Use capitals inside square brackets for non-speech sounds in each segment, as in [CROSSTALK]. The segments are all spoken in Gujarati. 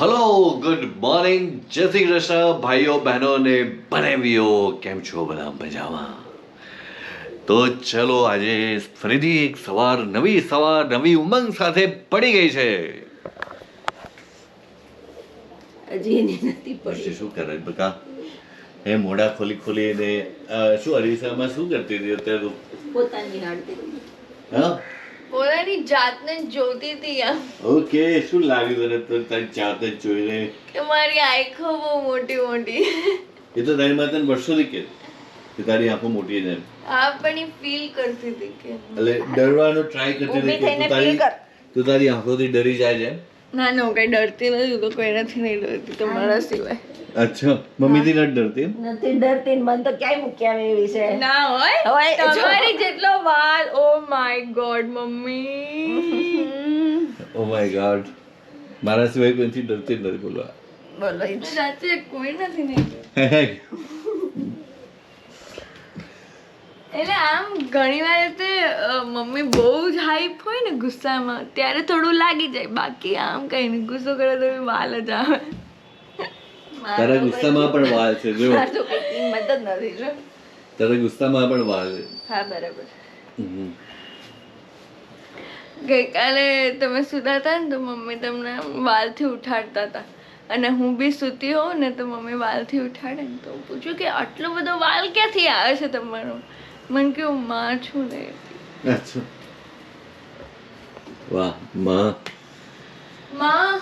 હલો ગુડ મોર્નિંગ જય શ્રી કૃષ્ણ. ભાઈઓ બહેનો અને બનેવીઓ કેમ છો બધા? મજામાં? તો ચલો આજે ફરીથી એક સવાર નવી સવાર નવી ઉમંગ સાથે પડી ગઈ છે. હજી નથી પડી. શું કરે બકા? એ મોઢા ખોલી ખોલી ને શું અરીસામાં શું કરતી હતી અત્યારે પોતાની હાડતી. હા? પોતાની જાતને જોતી હતી આમ ઓકે શું લાગ્યું તને તો તારી જાતે જ રહી કે મારી આંખો બહુ મોટી મોટી એ તો તારી માતાને વર્ષોથી કે કે તારી આંખો મોટી છે એમ હા પણ એ ફીલ કરતી હતી કે એટલે ડરવાનો ટ્રાય કરતી હતી કે તું તારી. તું તારી આંખોથી ડરી જાય છે એમ? ના ના હું કઈ ડરતી નથી તો કોઈનાથી નહીં ડરતી તમારા સિવાય. અચ્છા મમ્મીથી નથી ડરતી? નથી ડરતી મન તો ક્યાંય મૂક્યા આવે એવી છે. ના હોય? હોય, તમારી જેટલો વાલ ઓ my god mummy. Oh my god મારા સિવાય કોઈથી ડરતી નથી બોલવા બોલો જ. સાચે કોઈ નથી નહીં. એટલે આમ ઘણી વાર તે મમ્મી બહુ જ હાઈપ હોય ને ગુસ્સામાં ત્યારે થોડું લાગી જાય. બાકી આમ કઈ નહીં ગુસ્સો કરે તો વાલ જ આવે. તારા ગુસ્સામાં પણ વાલ છે જો. જ નથી જો. તારા ગુસ્સામાં પણ વાલ છે. હા બરાબર. ગઈકાલે તમે સુતાતા ને તો મમ્મી તમને વાલથી ઉઠાડતા હતા. અને હું બી સૂતી હોઉં ને તો મમ્મી વાલથી ઉઠાડે ને તો પૂછ્યું કે આટલો બધો વાલ ક્યાંથી આવે છે તમારો? મન કે હું માં છું ને. અચ્છા. વાહમાં. માં.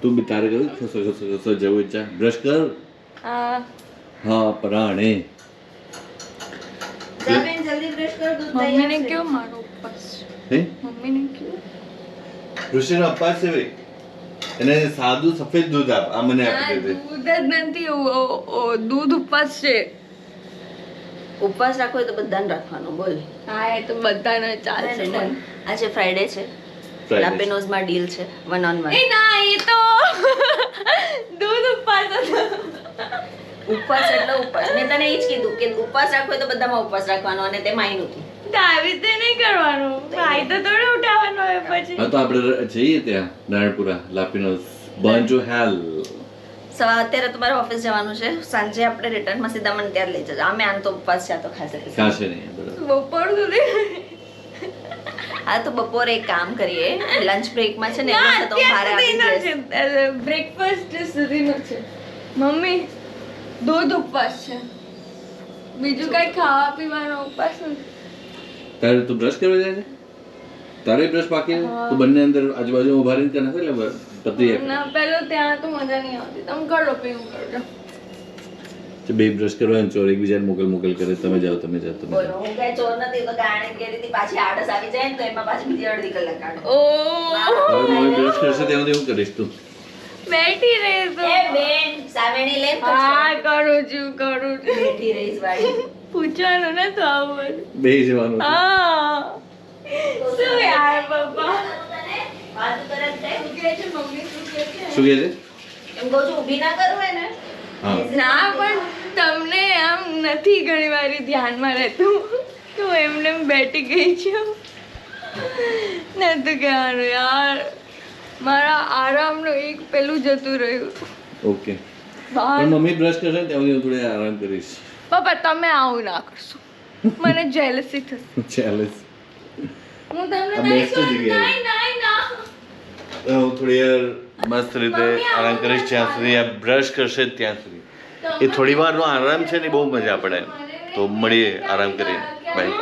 તું બી તારે ખસો ખસો ખસો જવું ઈચ્છા બ્રશ કર. હા. હા કેવું હે? અપાસ છે ભાઈ. એને સાદું સફેદ દૂધ આપ આ મને આપી દે દૂધ જ નથી દૂધ ઉપવાસ છે. ઉપવાસ રાખો તો બધાને રાખવાનો બોલ. હા એ તો બધાને ચાલશે આજે ફ્રાઈડે છે. લાપેનોઝમાં ડીલ છે વન ઓન વન એ ના એ તો [LAUGHS] દૂધ ઉપવાસ ઉપવાસ એટલે ઉપવાસ. મેં તને એ જ કીધું કે ઉપવાસ રાખો તો બધામાં ઉપવાસ રાખવાનો અને તેમાં આઈ તો આવી રીતે નહીં કરવાનું. ફાયદો થોડો ઉઠાવવાનો હોય પછી. હા તો આપણે જઈએ ત્યાં Naranpura La Pino'z burn to hell સવા અત્યારે તમારે ઓફિસ જવાનું છે. સાંજે આપણે રિટર્નમાં સીધા મને ત્યાં લઈ જજો. અમે આમ તો ઉપવાસ છે આ તો ખાશે ખાશે નહીં બપોર સુધી. હા તો બપોરે એક કામ કરીએ. લંચ બ્રેકમાં છે ને એમાં તો મારે આવી બ્રેકફાસ્ટ સુધીનો છે. મમ્મી દૂધ ઉપવાસ છે. બીજું કઈ ખાવા પીવાનો ઉપવાસ નથી. તારે તું બ્રશ કરવા જાય છે? તારે બ્રશ બાકી તો બંને અંદર આજુબાજુ ઊભા રહીને ત્યાં કરે એટલે પતી જાય ના પેલો ત્યાં તો મજા નહીં આવતી. તમે કરો પછી હું કરજો બે બ્રશ કરવા ને ચોર એકબીજાને મોકલ મોકલ કરે તમે જાઓ તમે જાઓ તમે બોલો હું કઈ ચોર નથી તો ગાણે ગેરી હતી પાછી આડસ આવી જાય ને તો એમાં પાછી બીજી અડધી કલાક કાઢો. ઓ હવે બ્રશ કરશે ત્યાં હું કરીશ તું. બેઠી રહીશ. એ બેન સામેની લે હા કરું છું કરું છું. બેઠી રહીશ વાળી પૂછવાનું ને તો આવું. બે જવાનું હા. શું યાર પપ્પા? વાત કરે છે શું કહે છે? મમ્મી શું કહે છે શું કહે છે એમ કહું છું ઊભી ના કરું એને? ના પણ તમને આમ નથી ઘણી વાર ધ્યાનમાં રહેતું. તો એમને એમ બેઠી ગઈ છું. નતું કહેવાનું યાર. મારા આરામનું એક પેલું જતું રહ્યું. ઓકે. મમ્મી બ્રશ કરશે ત્યાં સુધી હું થોડી આરામ કરીશ. પપ્પા તમે આવું ના કરશો મને જેલસી થશે ચાલે હું તમને આ નહીં best કહું, જગ્યાએ. નહીં નહીં ના હું થોડી વાર મસ્ત રીતે આરામ કરીશ જ્યાં સુધી આ બ્રશ કરશે ત્યાં સુધી એ થોડી વારનો આરામ છે ને બહુ મજા પડે તો મળીએ આરામ કરીને બાય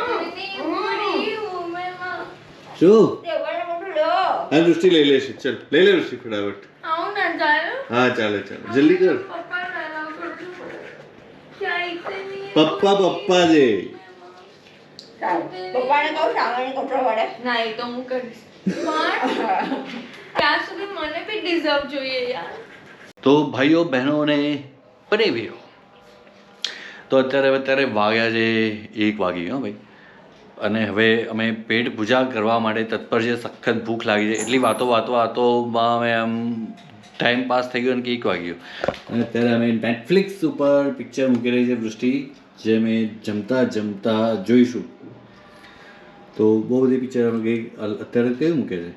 શું ટેબલ મોટું લો હા દૃષ્ટિ લઈ લેશે ચલ લઈ લે દૃષ્ટિ ફટાફટ આવું ના ચાલે હા ચાલે ચાલે જલ્દી કર પપ્પા ના કરજો ક્યાં ઇતને નહીં પપ્પા પપ્પા જે પપ્પાને કહું સાવેણી કપડો વડે ના એ તો હું કરીશ. ત્યાં સુધી મને બી ડિઝર્વ જોઈએ યાર. તો ભાઈઓ બહેનો અને બનેવીઓ તો અત્યારે અત્યારે વાગ્યા છે એક વાગી ગયો ભાઈ. અને હવે અમે પેટ પૂજા કરવા માટે તત્પર છે સખત ભૂખ લાગી છે. એટલી વાતો વાતો વાતોમાં અમે આમ ટાઈમ પાસ થઈ ગયો અને કે એક વાગ્યો. અને અત્યારે અમે નેટફ્લિક્સ ઉપર પિક્ચર મૂકી રહી છે વૃષ્ટિ. જે અમે જમતા જમતા જોઈશું. તો બહુ બધી પિક્ચર ગઈ. અત્યારે કયું મૂકે છે?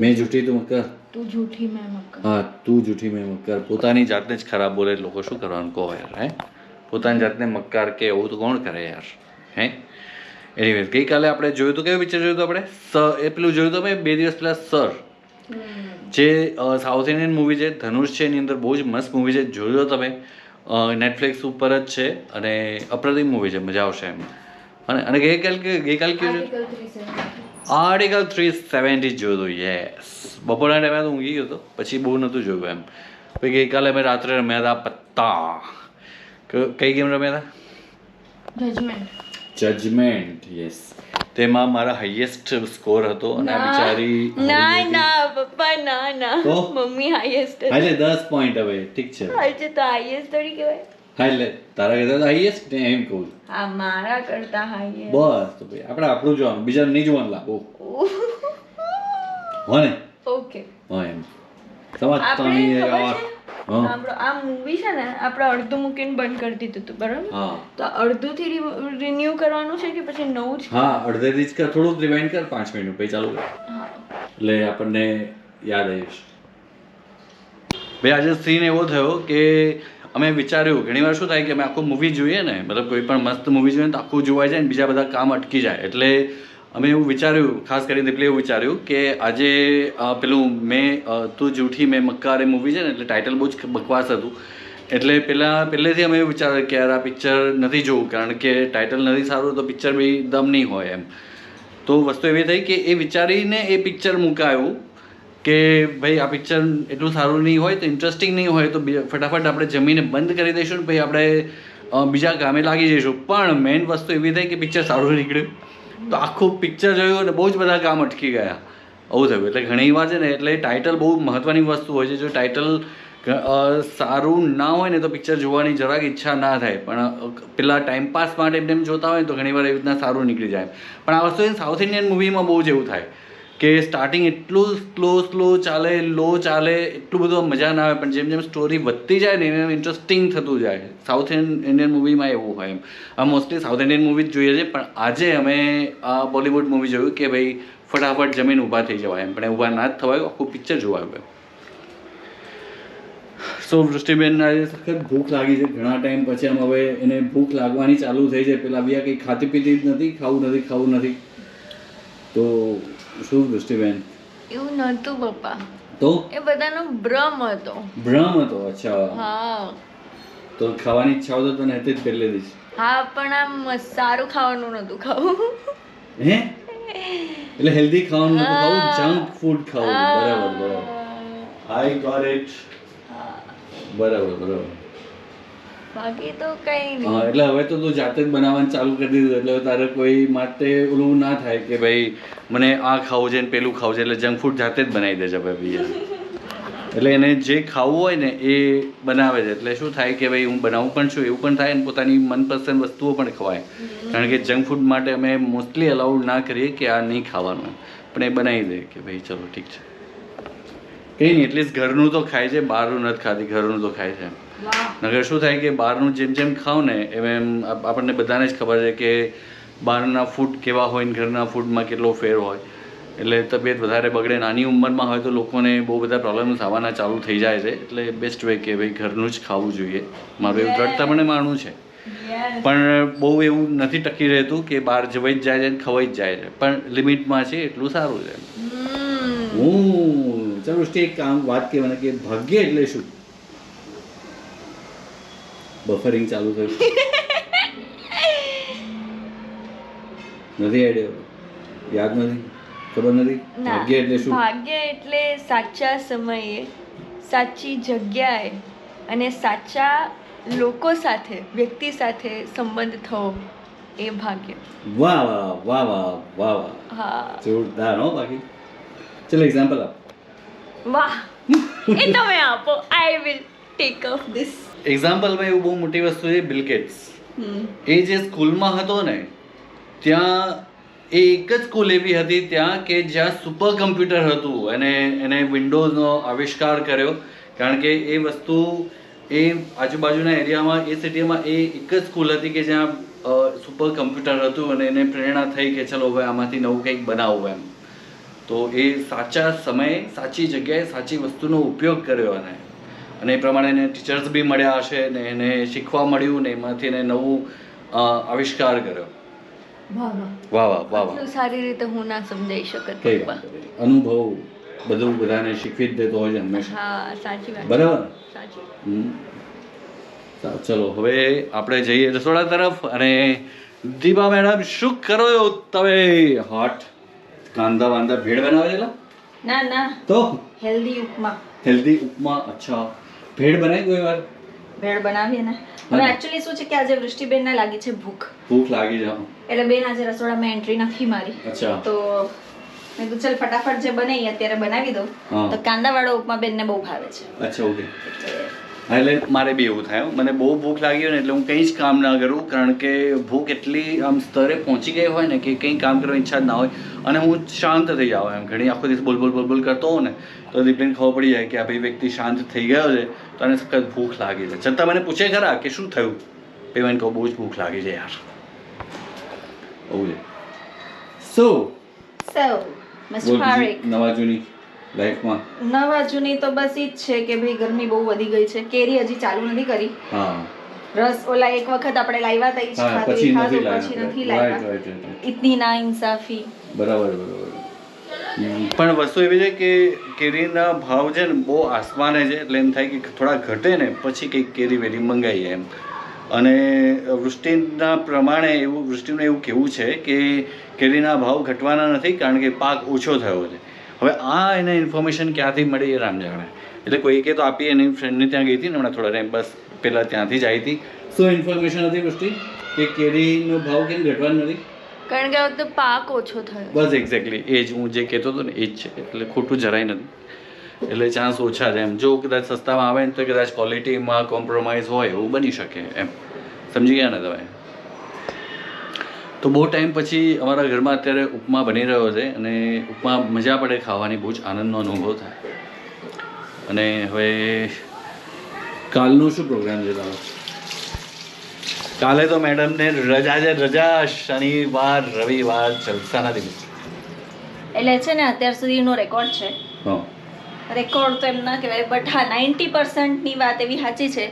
મેં જૂઠી તું મક્કર? તું જૂઠી મેં મક્કર. હા તું જૂઠી મેં મક્કર. પોતાની જાતને જ ખરાબ બોલે લોકો શું કરવાનું કહો યાર હે? પોતાની જાતને મક્કાર કે એવું તો કોણ કરે યાર હે? એનીવેઝ ગઈકાલે આપણે જોયું હતું કયું પિક્ચર જોયું હતું આપણે? સ એ પેલું જોયું હતું બે દિવસ પહેલાં સર. જે સાઉથ ઇન્ડિયન મૂવી છે ધનુષ છે એની અંદર બહુ જ મસ્ત મૂવી છે. જોયો તમે. નેટફ્લિક્સ ઉપર જ છે અને અપ્રતિમ મૂવી છે મજા આવશે એમ. અને અને ગઈકાલ કે ગઈકાલ કયું છે? આર્ટિકલ થ્રી સેવન્ટી જોયું હતું યસ બપોરના ટાઈમે તો ઊંઘી ગયો હતો પછી બહુ નહોતું જોયું એમ. પછી ગઈકાલે અમે રાત્રે રમ્યા હતા પત્તા. કઈ ગેમ રમ્યા હતા? જજમેન્ટ જજમેન્ટ યસ તેમાં મારા હાઈએસ્ટ સ્કોર હતો અને આ બિચારી ના ના પપ્પા ના ના. મમ્મી હાઈએસ્ટ એટલે દસ પોઈન્ટ હવે ઠીક છે. આજે તો હાઈએસ્ટ થોડી કહેવાય. હા એટલે તારા કરતા તો હાઈએસ્ટ ને એમ કહું. આ હા મારા કરતા હાઈએસ્ટ બસ તો ભાઈ આપણે આપણું જોવાનું બીજા નહીં જોવાનું લાગો. હો ને ઓકે. હા એમ. સમજતા આપણે આપણો આ મૂવી છે ને આપણે અડધું મૂકીને બંધ કરી દીધું હતું બરાબર? તો અડધું થી રિન્યુ કરવાનું છે કે પછી નવું જ હા અડધેથી જ કર થોડુંક રિવાઇન્ડ કર પાંચ મિનિટ પછી ચાલુ કર. એટલે આપણને યાદ આવીશ ભાઈ આજે સીન એવો થયો કે અમે વિચાર્યું ઘણીવાર શું થાય કે અમે આખું મૂવી જોઈએ ને મતલબ કોઈ પણ મસ્ત મૂવી જોઈએ ને તો આખું જોવા જાય ને બીજા બધા કામ અટકી જાય. એટલે અમે એવું વિચાર્યું, ખાસ કરીને એટલે એવું વિચાર્યું કે આજે પેલું મેં તું જૂઠી મેં મક્કાર એ મૂવી છે ને, એટલે ટાઇટલ બહુ જ બકવાસ હતું. એટલે પહેલાં પહેલેથી અમે એવું વિચાર્યું કે યાર, આ પિક્ચર નથી જોવું, કારણ કે ટાઇટલ નથી સારું, તો પિક્ચર બી દમ નહીં હોય એમ. તો વસ્તુ એવી થઈ કે એ વિચારીને એ પિક્ચર મુકાયું કે ભાઈ, આ પિક્ચર એટલું સારું નહીં હોય, તો ઇન્ટરેસ્ટિંગ નહીં હોય, તો ફટાફટ આપણે જમીને બંધ કરી દઈશું ને, પછી આપણે બીજા કામે લાગી જઈશું. પણ મેઇન વસ્તુ એવી થઈ કે પિક્ચર સારું નીકળ્યું. તો આખું પિક્ચર જોયું અને બહુ જ બધા કામ અટકી ગયા. આવું થયું. એટલે ઘણી વાર છે ને, એટલે ટાઇટલ બહુ મહત્ત્વની વસ્તુ હોય છે. જો ટાઇટલ સારું ના હોય ને, તો પિક્ચર જોવાની જરાક ઈચ્છા ના થાય. પણ પેલા ટાઈમ પાસ માટે એમને એમ જોતા હોય તો તો ઘણીવાર એવી રીતના સારું નીકળી જાય. પણ આ વસ્તુ સાઉથ ઇન્ડિયન મૂવીમાં બહુ જ એવું થાય. કે સ્ટાર્ટિંગ એટલું સ્લો સ્લો ચાલે લો ચાલે, એટલું બધું મજા ના આવે, પણ જેમ જેમ સ્ટોરી વધતી જાય ને એમ ઇન્ટરેસ્ટિંગ થતું જાય. સાઉથ ઇન્ડિયન મૂવીમાં એવું હોય એમ. આ મોસ્ટલી સાઉથ ઇન્ડિયન મૂવી જ જોઈએ છે, પણ આજે અમે આ બોલિવૂડ મૂવી જોયું કે ભાઈ ફટાફટ જમીન ઊભા થઈ જવાય એમ. પણ ઊભા ના જ થવાયું, આખું પિક્ચર જોવાયું એમ સો વૃષ્ટિબેન, આજે સખત ભૂખ લાગી છે. ઘણા ટાઈમ પછી આમ હવે એને ભૂખ લાગવાની ચાલુ થઈ છે. પેલા બીજા કંઈ ખાતી પીતી જ નથી, ખાવું નથી ખાવું નથી. તો શું વૃષ્ટિબેન એવું નહોતું પપ્પા. તો? એ બધાનો ભ્રમ હતો. ભ્રમ હતો અચ્છા. હા. તો ખાવાની ઈચ્છા તો તને હતી જ કરી લીધી હા પણ આમ સારું ખાવાનું નહોતું ખાવું. હે? એટલે હેલ્ધી ખાવાનું નહોતું ખાવું જંક ફૂડ ખાવું. બરાબર બરાબર. આઈ ગોટ ઇટ બરાબર બરાબર. બાકી તો કઈ નહીં. એટલે હવે તો તું જાતે જ બનાવવાનું ચાલુ કરી દીધું, એટલે તારે કોઈ માટે ઓલું ના થાય કે ભાઈ મને આ ખાવું છે ને પેલું ખાવું છે, એટલે જંક ફૂડ જાતે જ બનાવી દેજે ભાઈ એટલે એને જે ખાવું હોય ને એ બનાવે છે, એટલે શું થાય કે ભાઈ હું બનાવું પણ છું, એવું પણ થાય ને પોતાની મનપસંદ વસ્તુઓ પણ ખવાય. કારણ કે જંક ફૂડ માટે અમે મોસ્ટલી અલાઉડ ના કરીએ કે આ નહીં ખાવાનું પણ એ બનાવી દે કે ભાઈ ચલો ઠીક છે. કંઈ નહીં એટલીસ્ટ ઘરનું તો ખાય છે બહારનું નથી ખાતી ઘરનું તો ખાય છે. નગર શું થાય કે બહારનું જેમ જેમ ખાવ ને એમ એમ આપણને બધાને જ ખબર છે કે બહારના ફૂડ કેવા હોય ને ઘરના ફૂડમાં કેટલો ફેર હોય. એટલે તબિયત વધારે બગડે નાની ઉંમરમાં હોય તો લોકોને બહુ બધા પ્રોબ્લેમ્સ આવવાના ચાલુ થઈ જાય છે. એટલે બેસ્ટ વે કે ભાઈ ઘરનું જ ખાવું જોઈએ. મારું એવું દ્રઢતાપણે માનવું છે. પણ બહુ એવું નથી ટકી રહેતું કે બહાર જવાઈ જ જાય છે ખવાઈ જ જાય છે. પણ લિમિટમાં છે એટલું સારું છે. હું ચાલો સ્ટે એક કામ વાત કહેવાના કે ભાગ્ય એટલે શું? બફરિંગ ચાલુ થયું. નથી આઈડિયા યાદ નથી? ખબર નથી? ભાગ્ય એટલે શું? ભાગ્ય એટલે સાચા સમયે સાચી જગ્યાએ અને સાચા લોકો સાથે વ્યક્તિ સાથે સંબંધ થવો એ ભાગ્ય. વાહ વાહ વાહ વાહ વાહ વાહ. હા. જોરદાર હો બાકી. ચલો એક્ઝામ્પલ આપ. વાહ. એ તમે આપો. I will take of this એક્ઝામ્પલમાં એવું બહુ મોટી વસ્તુ છે બિલ ગેટ્સ એ જે સ્કૂલમાં હતો ને ત્યાં એ એક જ સ્કૂલ એવી હતી ત્યાં કે જ્યાં સુપર કમ્પ્યુટર હતું અને એને વિન્ડોઝનો આવિષ્કાર કર્યો. કારણ કે એ વસ્તુ એ આજુબાજુના એરિયામાં એ સિટીમાં એ એક જ સ્કૂલ હતી કે જ્યાં સુપર કમ્પ્યુટર હતું અને એને પ્રેરણા થઈ કે ચલો હવે આમાંથી નવું કંઈક બનાવવું એમ. તો એ સાચા સમયે સાચી જગ્યાએ સાચી વસ્તુનો ઉપયોગ કર્યો અને. અને એ પ્રમાણે એને ટીચર્સ બી મળ્યા હશે ને એને શીખવા મળ્યું ને એમાંથી એને નવું આવિષ્કાર કર્યો. વાહ વાહ. વાહ વાહ સારી રીતે હું ના સમજાઈ શકત. અનુભવ બધું બધાને શીખવી જ દેતો હોય છે હંમેશા. હા સાચી વાત. બરાબર? સાચી ચલો હવે આપણે જઈએ રસોડા તરફ અને દીપા મેડમ શું કરો તમે હોટ કાંદા વાંદા ભેળ બનાવે છે ના ના. તો? હેલ્ધી ઉપમા. હેલ્ધી ઉપમા અચ્છા. ભેળ બનાવી કોઈ વાર ભેળ બનાવીએ ને. હવે એક્ચ્યુઅલી શું છે કે આજે વૃષ્ટિબેન ને લાગી છે ભૂખ. ભૂખ લાગી છે એટલે બેન આજે રસોડામાં એન્ટ્રી નથી મારી. અચ્છા. તો મેં કીધું ચાલ ફટાફટ જે બને અત્યારે બનાવી દઉં. તો કાંદા વાળો ઉપમા બેન ને બહુ ભાવે છે. અચ્છા ઓકે એટલે હા, એટલે મારે બી એવું થાય હો. મને બહુ ભૂખ લાગી હોય ને એટલે હું કંઈ જ કામ ના કરું કારણ કે ભૂખ એટલી આમ સ્તરે પહોંચી ગઈ હોય ને કે કંઈ કામ કરવાની ઈચ્છા જ ના હોય. અને હું શાંત થઈ જાઉં એમ. ઘણી આખો દિવસ બોલ બોલ બોલ બોલ કરતો હોઉં ને તો દીપલીને ખબર પડી જાય કે આ ભાઈ વ્યક્તિ શાંત થઈ ગયો છે તો એને સખત ભૂખ લાગી છે. છતાં મને પૂછે ખરા કે શું થયું? પેમેન્ટ મને કહું બહુ જ ભૂખ લાગી છે યાર. એવું છે. સો સો મિસ્ટર નવા જૂની. લાઈફમાં? નવા જૂની તો બસ ઈ જ છે કે ભાઈ ગરમી બહુ વધી ગઈ છે. કેરી હજી ચાલુ નથી કરી. હા. રસ ઓલા એક વખત આપણે લાવ્યા હતા ઈ જ હા ખાધું, પછી ઈ નથી ખાધું, પછી નથી લાવ્યા. ઇતની ના ઇન્સાફી બરાબર બરાબર. હમ, પણ વસ્તુ એવી છે કે કેરીના ભાવ છે ને બહુ આસમાને છે એટલે એમ થાય કે થોડા ઘટે ને પછી કંઈક કેરી વેરી મંગાવીએ એમ. અને વૃષ્ટિના પ્રમાણે એવું વૃષ્ટિનું એવું કહેવું છે કે કેરીના ભાવ ઘટવાના નથી કારણ કે પાક ઓછો થયો છે. હવે આ એને ઇન્ફોર્મેશન ક્યાંથી મળી એ રામ જાણે. એટલે કોઈકે તો આપી એની ફ્રેન્ડને ત્યાં ગઈ હતી ને હમણાં થોડા ટાઈમ બસ પહેલાં ત્યાંથી જ આવી હતી. શું ઇન્ફોર્મેશન હતી વૃષ્ટિ? કે કેરીનો ભાવ કેમ ઘટવાનો નથી? કારણ કે આ વખતે પાક ઓછો થયો. બસ એક્ઝેક્ટલી એ જ હું જે કહેતો હતો ને એ જ છે. એટલે ખોટું જરાય નથી. એટલે ચાન્સ ઓછા છે એમ. જો કદાચ સસ્તામાં આવે ને તો કદાચ ક્વોલિટીમાં કોમ્પ્રોમાઇઝ હોય એવું બની શકે એમ. સમજી ગયા ને તમે? તો બહુ ટાઈમ પછી અમારા ઘરમાં અત્યારે ઉપમા બની રહ્યો છે અને ઉપમા મજા પડે ખાવાની બહુ જ આનંદનો અનુભવ થાય. અને હવે કાલનો શું પ્રોગ્રામ છે તમારો કાલે તો મેડમને રજા છે રજા. શનિવાર રવિવાર જલસાના દિવસ. એટલે છે ને અત્યાર સુધીનો રેકોર્ડ છે. રેકોર્ડ તો એમ ના કહેવાય બટ હા નાઇન્ટી પર્સન્ટની વાત એવી સાચી છે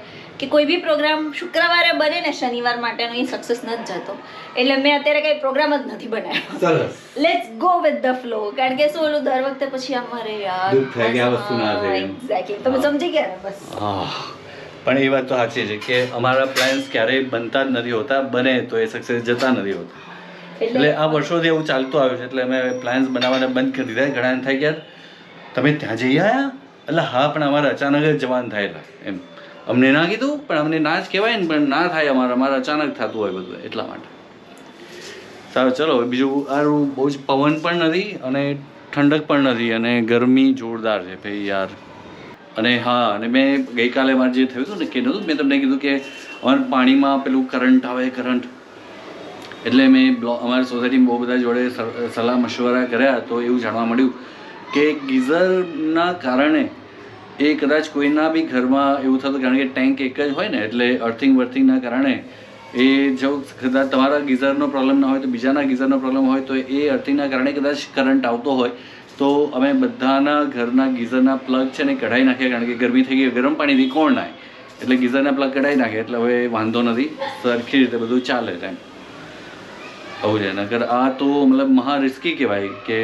કે કોઈ બી પ્રોગ્રામ શુક્રવારે બને ને શનિવાર માટેનો એ સક્સેસ નથી જતો. એટલે મેં અત્યારે કંઈ પ્રોગ્રામ જ નથી બનાવ્યો. Let's go with the flow કારણ કે શું ઓલું દર વખતે પછી અમારે યાર દુઃખ થાય કે આ વસ્તુ ના થાય એક્ઝેક્ટલી તમે સમજી ગયા ને? બસ. પણ એ વાત તો સાચી છે કે અમારા પ્લાન્સ ક્યારેય બનતા જ નથી હોતા બને તો એ સક્સેસ જતા નથી હોતા. એટલે આ વર્ષોથી એવું ચાલતું આવ્યું છે એટલે અમે પ્લાન્સ બનાવવાના બંધ કરી દીધા. ઘણા થાય કે તમે ત્યાં જઈ આવ્યા એટલે હા પણ અમારે અચાનક જ જવાનું થયેલા એમ. અમને ના કીધું, પણ અમને ના જ કહેવાય ને, પણ ના થાય અમારે અમારે અચાનક થતું હોય બધું, એટલા માટે. સારું, ચલો બીજું આરું બહુ જ પવન પણ નથી અને ઠંડક પણ નથી અને ગરમી જોરદાર છે, ભાઈ, યાર. અને હા, અને મેં ગઈકાલે મારે જે થયું હતું ને, કે નહોતું મેં તમને કીધું કે અમારે પાણીમાં પેલું કરંટ આવે, કરંટ. એટલે મેં બ્લો, અમારી સોસાયટીમાં બહુ બધા જોડે સલાહ મશવરા કર્યા, તો એવું જાણવા મળ્યું કે ગીઝરના કારણે એ કદાચ કોઈના બી ઘરમાં એવું થતું, કારણ કે ટેન્ક એક જ હોય ને, એટલે અર્થિંગ વર્થિંગના કારણે એ જો કદાચ તમારા ગીઝરનો પ્રોબ્લેમ ના હોય તો બીજાના ગીઝરનો પ્રોબ્લેમ હોય તો એ અર્થિંગના કારણે કદાચ કરંટ આવતો હોય. તો અમે બધાના ઘરના ગીઝરના પ્લગ છે ને કઢાઈ નાખ્યા, કારણ કે ગરમી થઈ ગઈ, ગરમ પાણીથી કોણ નાય એટલે ગીઝરના પ્લગ કઢાઈ નાખે એટલે હવે વાંધો નથી. સરખી રીતે બધું ચાલે એમ આવું છે નગર આ તો મતલબ મહા રિસ્કી કહેવાય કે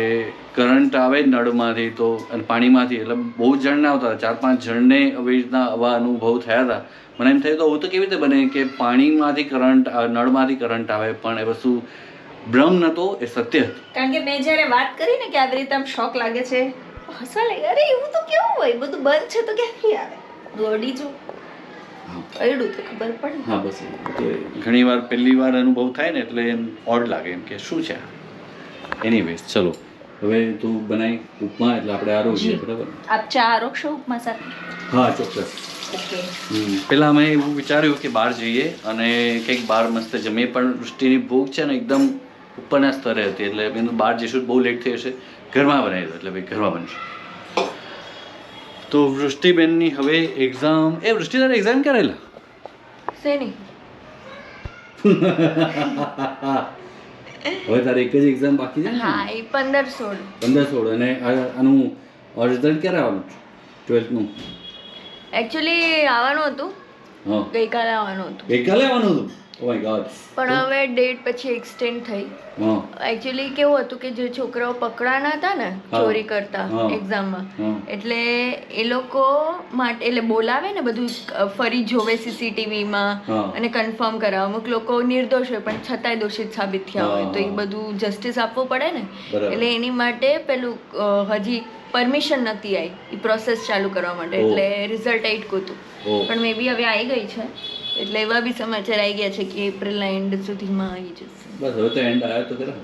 કરંટ આવે નળમાંથી તો અને પાણીમાંથી. એટલે બહુ જ જણને આવતા હતા. ચાર પાંચ જણને આવી રીતના આવા અનુભવ થયા હતા. મને એમ થયું તો આવું તો કેવી રીતે બને કે પાણીમાંથી કરંટ નળમાંથી કરંટ આવે, પણ એ વસ્તુ ભ્રમ નતો એ સત્ય કારણ કે મેં જ્યારે વાત કરી ને કે આવી રીતે આમ શોખ લાગે છે, હસવા લાગે અરે, એવું તો કેવું હોય? બધું બંધ છે તો ક્યાંથી આવે? દોડી જો અડ્યું તો ખબર પડે. હા બસ ઘણી વાર પહેલી વાર અનુભવ થાય ને એટલે એમ ઓડ લાગે એમ કે શું છે એનીવેઝ ચલો. હવે તું બનાવી ઉપમા એટલે આપણે આરોગ્ય જી. બરાબર? આપ ચા રોકશો ઉપમા સાથે? હા ચોક્કસ. પેલા મેં એવું વિચાર્યું કે બહાર જઈએ અને કંઈક બહાર મસ્ત જમીએ પણ વૃષ્ટિની ભૂખ છે ને એકદમ ઉપરના સ્તરે હતી એટલે બહાર જઈશું બહુ લેટ થઈ હશે. ઘરમાં બનાવી દો એટલે ભાઈ ઘરમાં બનશે. તો વૃષ્ટિબેનની હવે એક્ઝામ એ વૃષ્ટિ તારે એક્ઝામ ક્યારે શેની? [LAUGHS] હવે તારે એક જ એક્ઝામ બાકી છે હા એ પંદર સોળ. પંદર સોળ. અને આનું રિઝલ્ટ ક્યારે આવવાનું ટ્વેલ્થનું એકચ્યુઅલી આવવાનું હતું. હા. ગઈકાલે આવવાનું હતું. ગઈકાલે આવવાનું હતું? ઓ માય ગોડ પણ હવે ડેટ પછી એક્સટેન્ડ થઈ. એકચ્યુઅલી કેવું હતું કે જે છોકરાઓ પકડાના હતા ને ચોરી કરતા. એક્ઝામમાં એટલે એ લોકો માટે એટલે બોલાવે ને બધું ફરી જોવે સીસીટીવીમાં અને કન્ફર્મ કરાવે. અમુક લોકો નિર્દોષ હોય પણ છતાંય દોષિત સાબિત થયા હોય. તો એ બધું જસ્ટિસ આપવું પડે ને. એટલે એની માટે પેલું હજી પરમિશન નથી આવી એ પ્રોસેસ ચાલુ કરવા માટે. એટલે રિઝલ્ટ આઈટ હતું ઓહ. પણ મે બી હવે આવી ગઈ છે. એટલે એવા બી સમાચાર આવી ગયા છે કે એપ્રિલના એન્ડ સુધીમાં આવી જશે. બસ હવે તો એન્ડ આવ્યો તો ખરા.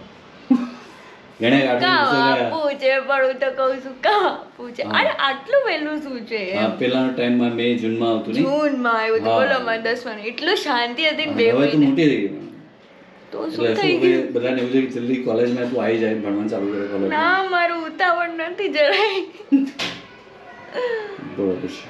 ઘણે કા? છે પણ હું તો કહું છું કા પૂછે હા. અરે આટલું વહેલું શું છે પેલાનો ટાઈમમાં મે જૂનમાં આવતું નહીં. જૂનમાં આવ્યું હતું. બોલો મારે દસમાં એટલું શાંતિ હતી બે મહિને. મોટી થઈ ગઈ. તો શું શું થઈ ગયું? બધાને એવું છે કે જલ્દી કોલેજમાં તું આવી જાય ભણવાનું ચાલુ કરે કોલેજ ના મારું ઉતાવળ નથી જરાય. બરોબર છે.